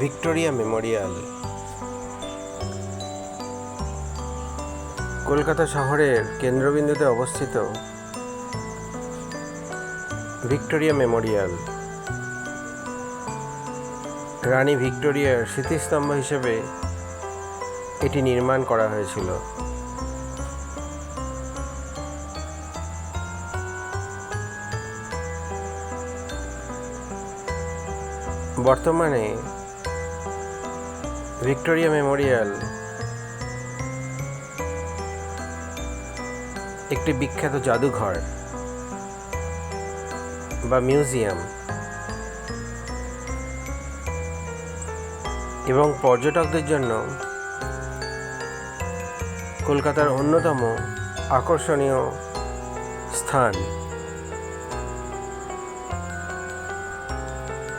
Victoria Memorial. Kolkata শহরের কেন্দ্রবিন্দুতে অবস্থিত ভিক্টোরিয়া মেমোরিয়াল। রানী ভিক্টোরিয়ার স্মৃতিস্তম্ভ হিসেবে এটি নির্মাণ করা হয়েছিল। বর্তমানে ভিক্টোরিয়া মেমোরিয়াল। একটি বিখ্যাত জাদুঘর বা মিউজিয়াম। এবং পর্যটকদের জন্য কলকাতার অন্যতম আকর্ষণীয় স্থান।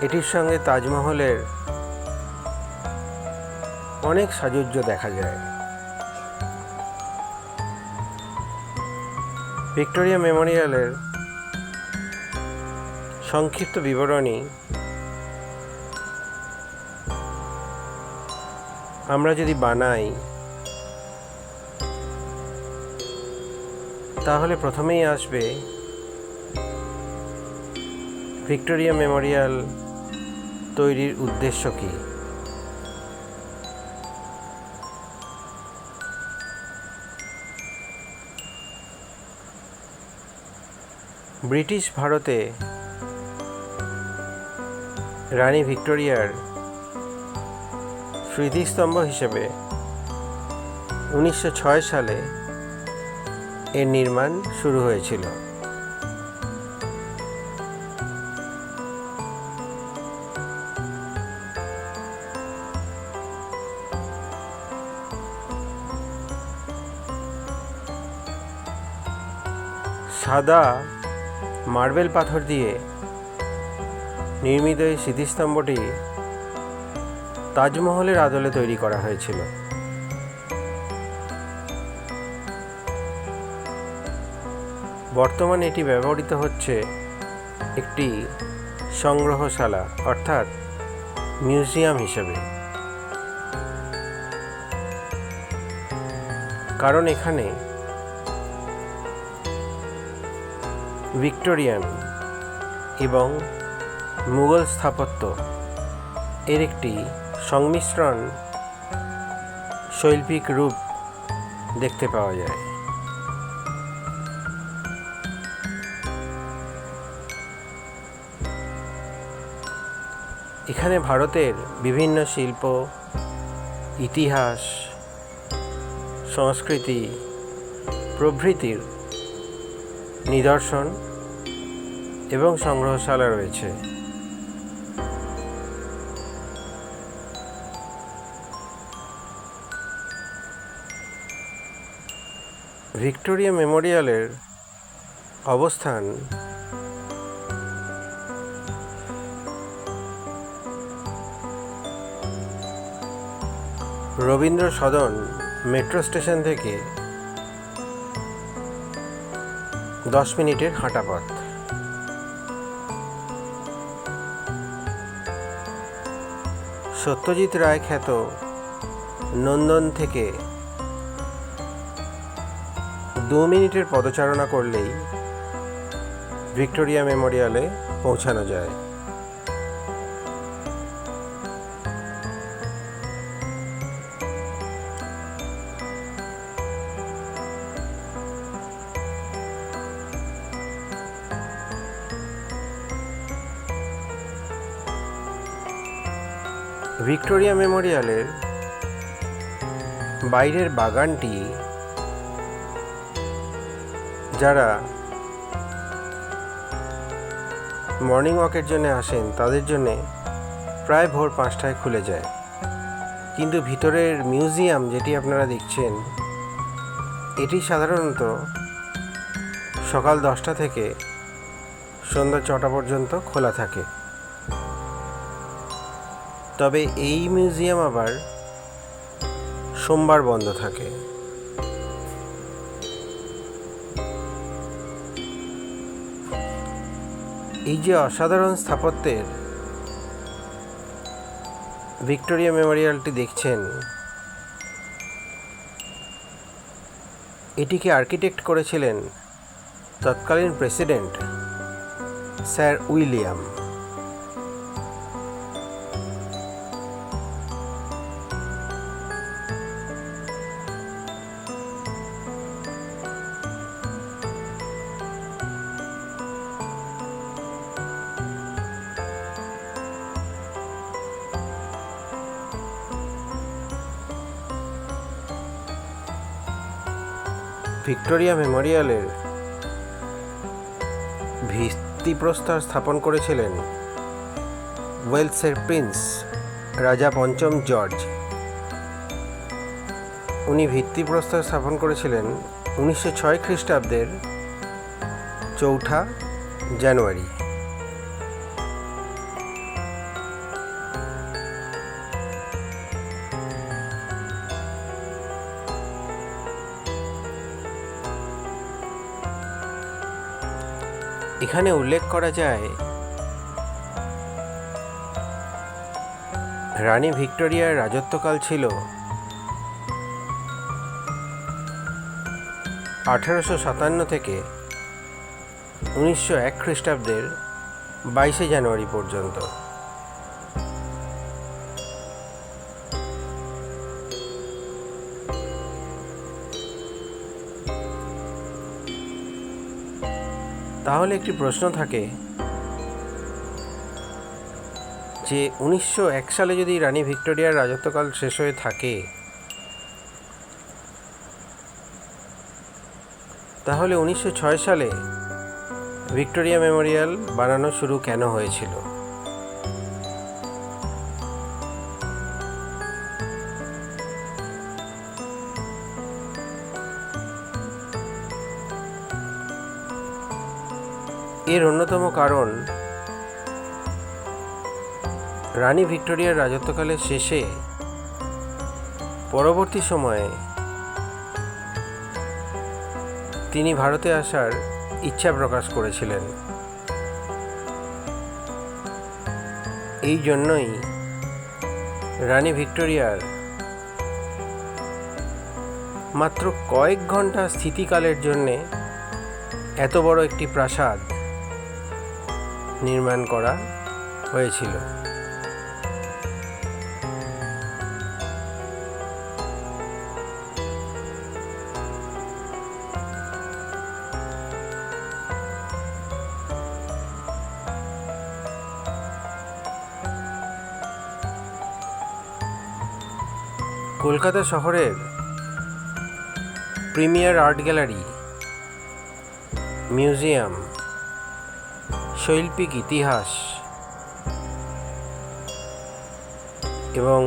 এটির সঙ্গে তাজমহলের অনেক সাজুজ্য দেখা যায়। ভিক্টোরিয়া মেমোরিয়ালের সংক্ষিপ্ত বিবরণী আমরা যদি বানাই, তাহলে প্রথমেই আসবে ভিক্টোরিয়া মেমোরিয়াল তৈরির উদ্দেশ্য কী? ব্রিটিশ ভারতে রানী ভিক্টোরিয়ার স্মৃতিস্তম্ভ হিসেবে উনিশশো ছয় সালে এর নির্মাণ শুরু হয়েছিল। সাদা মার্বেল পাথর দিয়ে নির্মিত এই স্মৃতিস্তম্ভটি তাজমহলের আদলে তৈরি করা হয়েছিল। বর্তমানে এটি ব্যবহৃত হচ্ছে একটি সংগ্রহশালা, অর্থাৎ মিউজিয়াম হিসেবে। কারণ এখানে ভিক্টোরিয়ান এবং মুঘল স্থাপত্য। এর একটি সংমিশ্রণ শৈল্পিক রূপ দেখতে পাওয়া যায়। এখানে ভারতের বিভিন্ন শিল্প, ইতিহাস, সংস্কৃতি প্রভৃতির নিদর্শন এবং সংগ্রহশালা রয়েছে। ভিক্টোরিয়া মেমোরিয়ালের অবস্থান রবীন্দ্র সদন মেট্রো স্টেশন থেকে দশ মিনিটের হাঁটা পথ। সত্যজিৎ রায় খ্যাত নন্দন থেকে দু মিনিটের পদচারণা করলেই ভিক্টোরিয়া মেমোরিয়ালে পৌঁছানো যায়। ভিক্টোরিয়া মেমোরিয়ালের বাইরের বাগানটি যারা মর্নিং ওয়াকের জন্য আসেন, তাদের জন্য প্রায় ভোর পাঁচটায় খুলে যায়। কিন্তু ভিতরের মিউজিয়াম যেটি আপনারা দেখছেন, এটি সাধারণত সকাল দশটা থেকে সন্ধ্যা ছটা পর্যন্ত খোলা থাকে। তবে এই মিউজিয়াম আবার সোমবার বন্ধ থাকে। এই যে অসাধারণ স্থাপত্যের ভিক্টোরিয়া মেমোরিয়ালটি দেখছেন, এটিকে আর্কিটেক্ট করেছিলেন তৎকালীন প্রেসিডেন্ট স্যার উইলিয়াম। ভিক্টোরিয়া মেমোরিয়ালের ভিত্তিপ্রস্তর স্থাপন করেছিলেন ওয়েলসের প্রিন্স রাজা পঞ্চম জর্জ। উনি ভিত্তিপ্রস্তর স্থাপন করেছিলেন উনিশশো ছয় খ্রিস্টাব্দের চৌঠা জানুয়ারি। এখানে উল্লেখ করা যায়, রানী ভিক্টোরিয়ার রাজত্বকাল ছিল আঠারোশো সাতান্ন থেকে উনিশশো এক খ্রিস্টাব্দের বাইশে জানুয়ারি পর্যন্ত। তাহলে একটি প্রশ্ন থাকে যে উনিশশো এক সালে যদি রানী ভিক্টোরিয়ার রাজত্বকাল শেষ হয়ে থাকে, তাহলে উনিশশো ছয় সালে ভিক্টোরিয়া মেমোরিয়াল বানানো শুরু কেন হয়েছিল? এর অন্যতম কারণ, রানী ভিক্টোরিয়ার রাজত্বকালের শেষে পরবর্তী সময়ে তিনি ভারতে আসার ইচ্ছা প্রকাশ করেছিলেন। এই জন্যই রানী ভিক্টোরিয়ার মাত্র কয়েক ঘণ্টা স্থিতিকালের জন্যে এত বড় একটি প্রাসাদ নির্মাণ করা হয়েছিল। কলকাতা শহরের প্রিমিয়ার আর্ট গ্যালারি মিউজিয়াম শৈল্পিক ইতিহাস এবং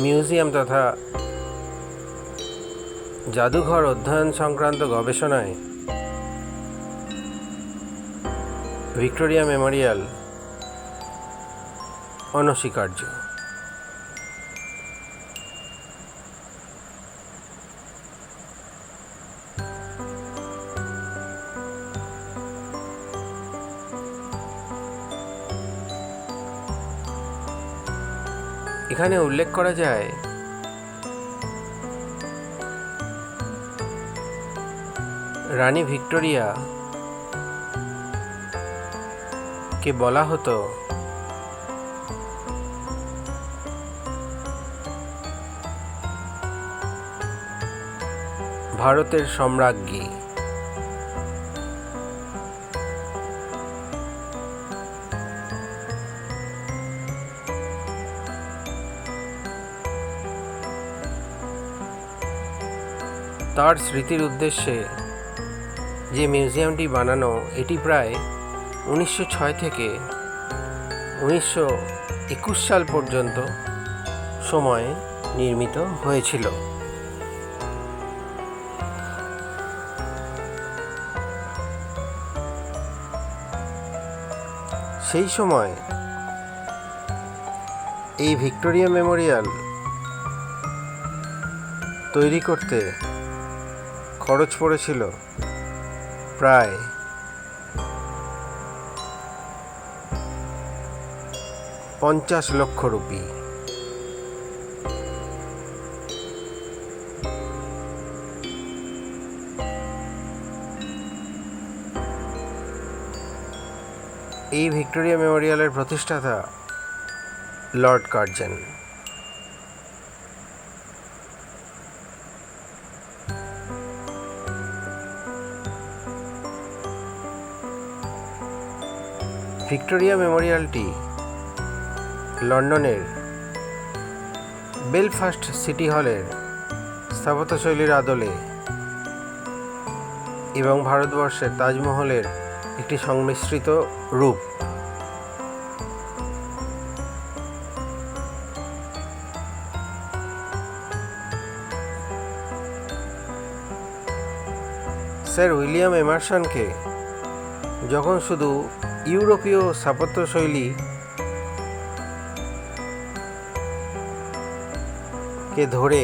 মিউজিয়াম তথা জাদুঘর অধ্যয়ন সংক্রান্ত গবেষণায় ভিক্টোরিয়া মেমোরিয়াল অনস্বীকার্য। এখানে উল্লেখ করা যায় রানী ভিক্টোরিয়া কে বলা হতো। ভারতের সম্রাজ্ঞী। তার স্মৃতির উদ্দেশ্যে যে মিউজিয়ামটি বানানো, এটি প্রায় উনিশশো ছয় থেকে উনিশশো একুশ সাল পর্যন্ত সময়ে নির্মিত হয়েছিল। সেই সময় এই ভিক্টোরিয়া মেমোরিয়াল তৈরি করতে খরচ পড়েছিল। প্রায়। পঞ্চাশ লক্ষ রুপি। এই ভিক্টোরিয়া মেমোরিয়ালের প্রতিষ্ঠাতা লর্ড কার্জেন। ভিক্টোরিয়া মেমোরিয়ালটি লন্ডনের বেলফাস্ট সিটি হলের স্থাপত্যশৈলীর আদলে এবং ভারতবর্ষের তাজমহলের একটি সংমিশ্রিত রূপ। স্যার উইলিয়াম এমারসনকে যখন শুধু ইউরোপীয় স্থাপত্যশৈলী কে ধরে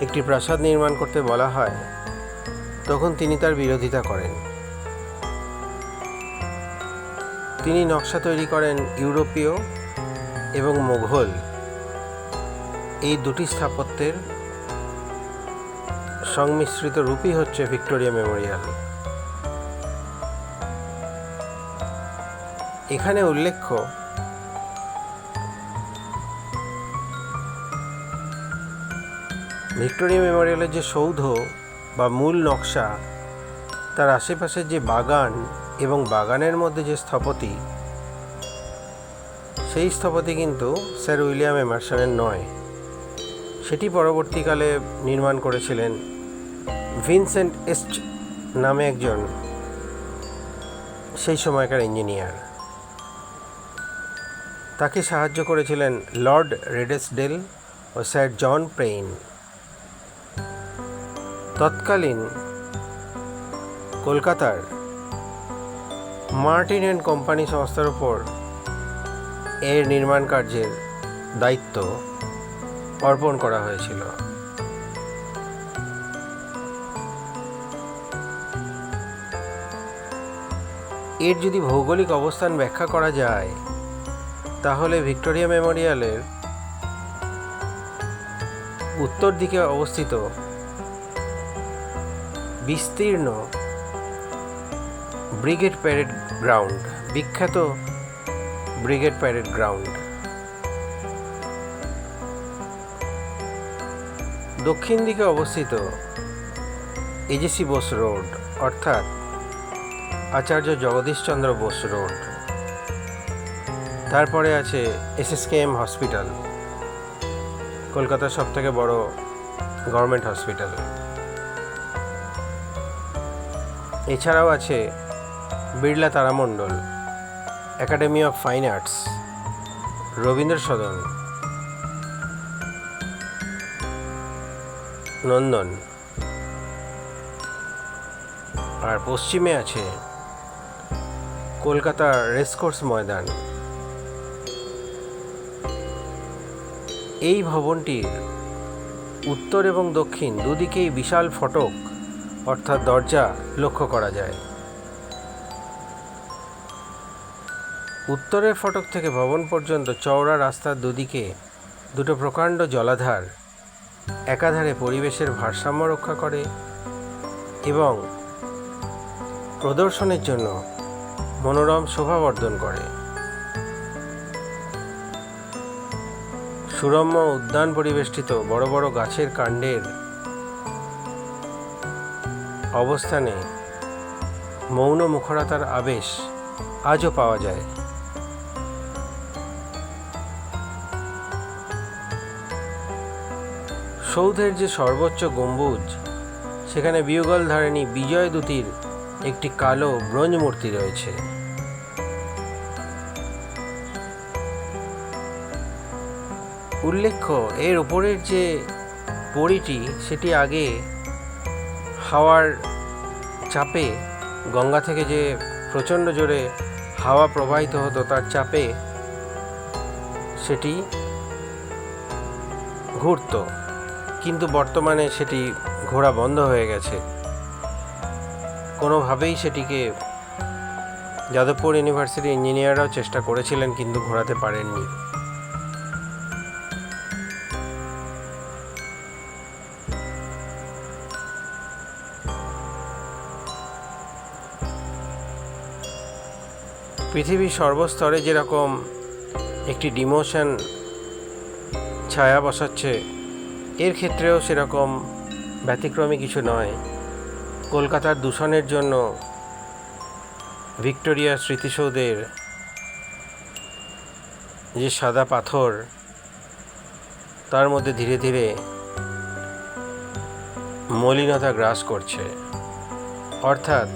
একটি প্রাসাদ নির্মাণ করতে বলা হয়, তখন তিনি তার বিরোধিতা করেন। তিনি নকশা তৈরি করেন ইউরোপীয় এবং মুঘল। এই দুটি স্থাপত্যের সংমিশ্রিত রূপই হচ্ছে ভিক্টোরিয়া মেমোরিয়াল। এখানে উল্লেখ্য, ভিক্টোরিয়া মেমোরিয়ালের যে সৌধ বা মূল নকশা, তার আশেপাশে যে বাগান এবং বাগানের মধ্যে যে স্থপতি, সেই স্থপতি কিন্তু স্যার উইলিয়াম এমারসনের নয়। সেটি পরবর্তীকালে নির্মাণ করেছিলেন ভিনসেন্ট এস্ট নামে একজন, সেই সময়কার ইঞ্জিনিয়ার। তাকে সাহায্য করেছিলেন লর্ড রেডেসডেল ও স্যার জন পেইন। তৎকালীন কলকাতার মার্টিন অ্যান্ড কোম্পানি সংস্থার উপর এর নির্মাণ কার্যের দায়িত্ব অর্পণ করা হয়েছিল। এর যদি ভৌগোলিক অবস্থান ব্যাখ্যা করা যায় তাহলে ভিক্টোরিয়া মেমোরিয়ালের উত্তর দিকে অবস্থিত বিস্তীর্ণ ব্রিগেড প্যারেড গ্রাউন্ড, বিখ্যাত ব্রিগেড প্যারেড গ্রাউন্ড। দক্ষিণ দিকে অবস্থিত এজেসি বোস রোড, অর্থাৎ আচার্য জগদীশচন্দ্র বোস রোড। তারপরে আছে এসএসকেএম হসপিটাল, কলকাতার সব থেকে বড় গভর্নমেন্ট হসপিটাল। এছাড়াও আছে Birla Taramandal, Academy of Fine Arts, Rabindra Sadan, Nandan. আর পশ্চিমে আছে কলকাতার রেসকোর্স ময়দান। এই ভবনটির উত্তর এবং দক্ষিণ দুদিকেই বিশাল ফটক, অর্থাৎ দরজা, লক্ষ্য করা যায়। উত্তরের ফটক থেকে ভবন পর্যন্ত চওড়া রাস্তার দুদিকে দুটো প্রকাণ্ড জলাধার, একাধারে পরিবেশের ভারসাম্য রক্ষা করে এবং প্রদর্শনের জন্য মনোরম শোভাবর্ধন করে। সুরম্য উদ্যান পরিবেষ্টিত বড় বড় গাছের কাণ্ডের অবস্থানে মৌন মুখরতার আবেশ আজও পাওয়া যায়। সৌধের যে সর্বোচ্চ গম্বুজ, সেখানে বিয়োগল ধারিণী বিজয় দূতির একটি কালো ব্রোঞ্জ মূর্তি রয়েছে। উল্লেখ্য, এর উপরের যে পরিটি, সেটি আগে হাওয়ার চাপে, গঙ্গা থেকে যে প্রচণ্ড জোরে হাওয়া প্রবাহিত হতো, তার চাপে সেটি ঘুরত। কিন্তু বর্তমানে সেটি ঘোরা বন্ধ হয়ে গেছে। কোনোভাবেই সেটিকে যাদবপুর ইউনিভার্সিটি ইঞ্জিনিয়াররাও চেষ্টা করেছিলেন, কিন্তু ঘোরাতে পারেননি। পৃথিবীর সর্বস্তরে যেরকম একটি ডিমোশন ছায়া বসাচ্ছে, এর ক্ষেত্রেও সেরকম ব্যতিক্রমী কিছু নয়। কলকাতার দূষণের জন্য ভিক্টোরিয়া স্মৃতিসৌধের যে সাদা পাথর, তার মধ্যে ধীরে ধীরে মলিনতা গ্রাস করছে। অর্থাৎ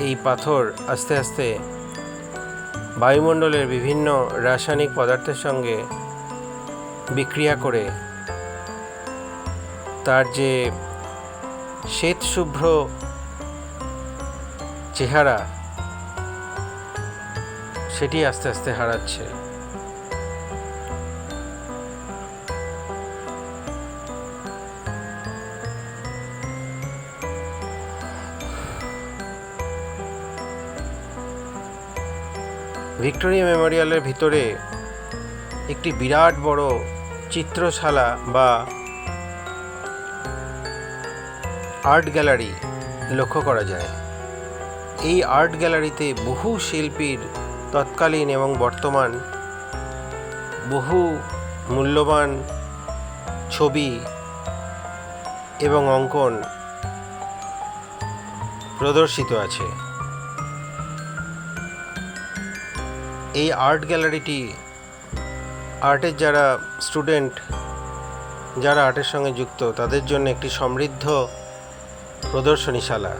এই পাথর আস্তে আস্তে বায়ুমণ্ডলের বিভিন্ন রাসায়নিক পদার্থের সঙ্গে বিক্রিয়া করে তার যে শ্বেতশুভ্র চেহারা, সেটি আস্তে আস্তে হারাচ্ছে। ভিক্টোরিয়া মেমোরিয়ালের ভিতরে একটি বিরাট বড় চিত্রশালা বা আর্ট গ্যালারি লক্ষ্য করা যায়। এই আর্ট গ্যালারিতে বহু শিল্পীর তৎকালীন এবং বর্তমান বহু মূল্যবান ছবি এবং অঙ্কন প্রদর্শিত আছে। এই আর্ট গ্যালারিটি আর্টের যারা স্টুডেন্ট, যারা আর্টের সঙ্গে যুক্ত, তাদের জন্য একটি সমৃদ্ধ প্রদর্শনীশালা।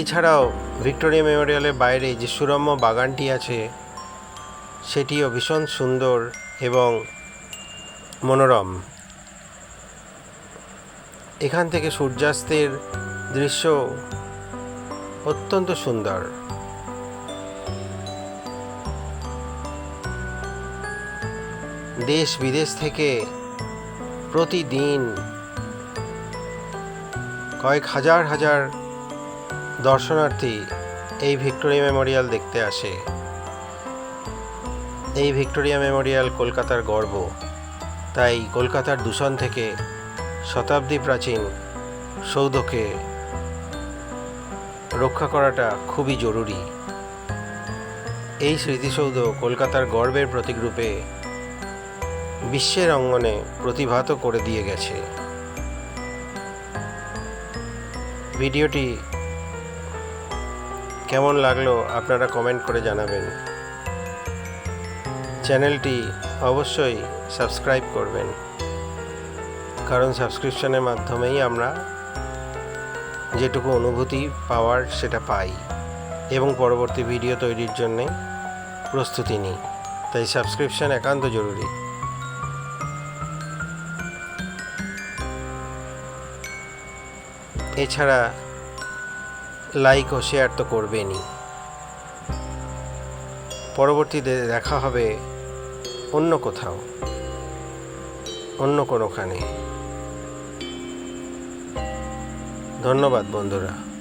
এছাড়াও ভিক্টোরিয়া মেমোরিয়ালের বাইরে যে সুরম্য বাগানটি আছে, সেটিও ভীষণ সুন্দর এবং মনোরম। এখান থেকে সূর্যাস্তের দৃশ্য অত্যন্ত সুন্দর। দেশ বিদেশ থেকে প্রতিদিন কয়েক হাজার হাজার দর্শনার্থী এই ভিক্টোরিয়া মেমোরিয়াল দেখতে আসে। এই ভিক্টোরিয়া মেমোরিয়াল কলকাতার গর্ব। তাই কলকাতার দূষণ থেকে শতাব্দী প্রাচীন সৌধকে রক্ষা করাটা খুবই জরুরি। এই স্মৃতিসৌধ কলকাতার গর্বের প্রতীকরূপে বিশ্বের অঙ্গনে প্রতিভাত করে দিয়ে গেছে। ভিডিওটি কেমন লাগল আপনারা কমেন্ট করে জানাবেন। চ্যানেলটি অবশ্যই সাবস্ক্রাইব করবেন। কারণ সাবস্ক্রিপশনের মাধ্যমেই আমরা যেটুকু অনুভূতি পাওয়ার সেটা পাই এবং পরবর্তী ভিডিও তৈরির জন্যে প্রস্তুতি নিই। তাই সাবস্ক্রিপশন একান্ত জরুরি। এছাড়া লাইক ও শেয়ার তো করবেনই। পরবর্তীতে দেখা হবে অন্য কোথাও, অন্য কোনোখানে। ধন্যবাদ বন্ধুরা।